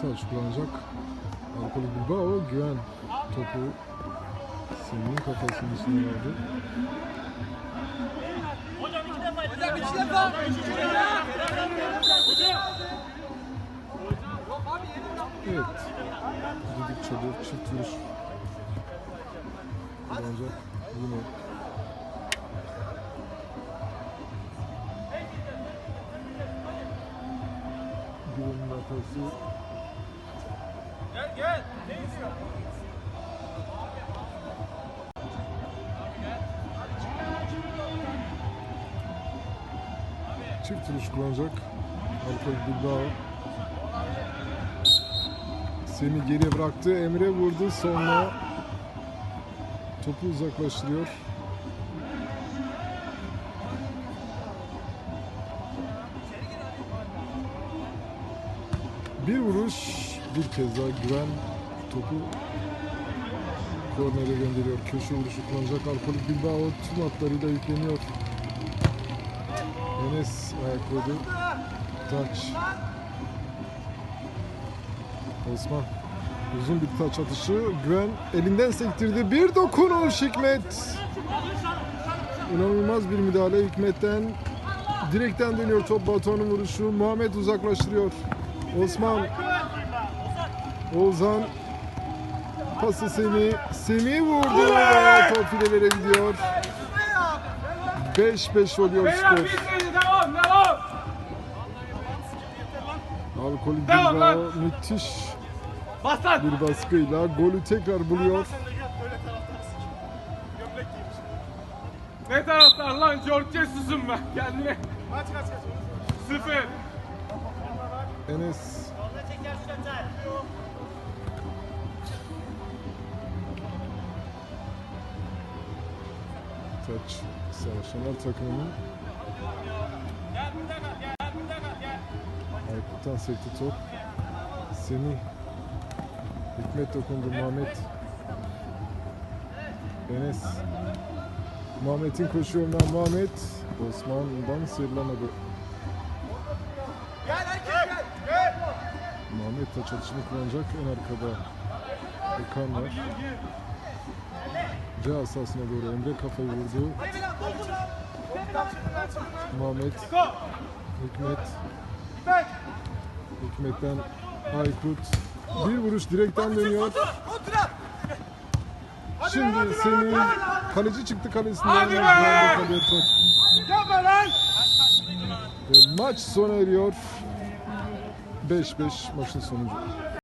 Taç kullanacak. Alkol Bilbao güven topu Semih'in kafasının üstüne verdi. Evet. Düdük çalıyor. Çift vuruş. Kullanacak. Yine güvenin hatası. Çift vuruş kullanacak. Alkol Bilbao. Semih geriye bıraktı. Emre vurdu. Sonra topu uzaklaştırıyor. Bir vuruş. Bir kez daha güven topu kornere gönderiyor. Köşe vuruşu kullanacak. Alkolik Bilbao tüm hatlarıyla yükleniyor. Enes ayakladı. Taç. Osman. Uzun bir taç atışı. Güven elinden sektirdi. Bir dokunuş Hikmet. İnanılmaz bir müdahale Hikmet'ten. Direkten dönüyor top Batuhan'ın vuruşu. Muhammed uzaklaştırıyor. Osman. Oğuzhan. Pası Semih. Semih vurdu ve top filelere gidiyor. 5-5 oluyor skor. Alkolü Bilbao müthiş bir baskıyla golü tekrar buluyor. Ne taraftar lan George Jesus'um ben kendine. Kaç kaç kaç. Sıfır. Enes Taç Savaşanlar takımının Aykut'tan sekti top. Semih Hikmet dokundu Muhammed Enes Muhammed'in koşu yolundan Muhammed Osman'dan sıyrılamadı. Gel erkek gel. Muhammed taç atışını kullanacak. En arkada Okan var. C asasına doğru Emre kafayı vurdu. Muhammed. Hikmet, Hikmet. Hikmet'ten Aykut. Bir vuruş direkten dönüyor. Şimdi senin kaleci çıktı kalesinden. Maç sona eriyor. 5-5 maçın sonucu.